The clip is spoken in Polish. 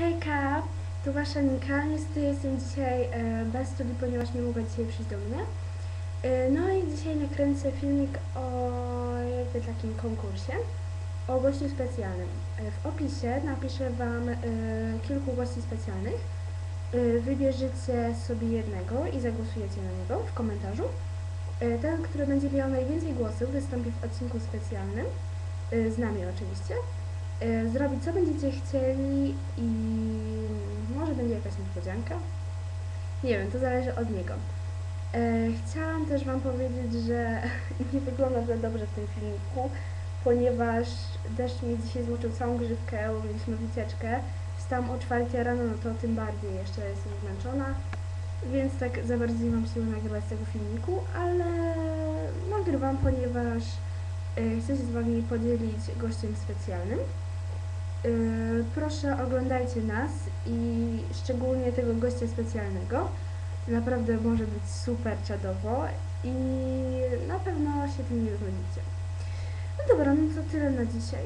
Hejka, tu Wasza Nika. Niestety jestem dzisiaj e, bez studii, ponieważ nie mogła dzisiaj przyjść do mnie. E, no i dzisiaj nakręcę filmik o jakby takim konkursie, o gościu specjalnym. E, w opisie napiszę Wam kilku gości specjalnych. Wybierzecie sobie jednego i zagłosujecie na niego w komentarzu. Ten, który będzie miał najwięcej głosów, wystąpi w odcinku specjalnym, z nami oczywiście zrobić co będziecie chcieli i może będzie jakaś niespodzianka. Nie wiem, to zależy od niego. E, chciałam też Wam powiedzieć, że nie wygląda za dobrze w tym filmiku, ponieważ deszcz mi dzisiaj zmoczył całą grzywkę, mieliśmy wycieczkę. Wstałam o 4 rano, no to tym bardziej jeszcze jestem zmęczona, więc tak za bardzo nie mam siły nagrywać tego filmiku, ale nagrywam, ponieważ e, chcę się z Wami podzielić gościem specjalnym. Proszę oglądajcie nas i szczególnie tego gościa specjalnego. Naprawdę może być super czadowo i na pewno się tym nie znudzicie. No dobra, no to tyle na dzisiaj.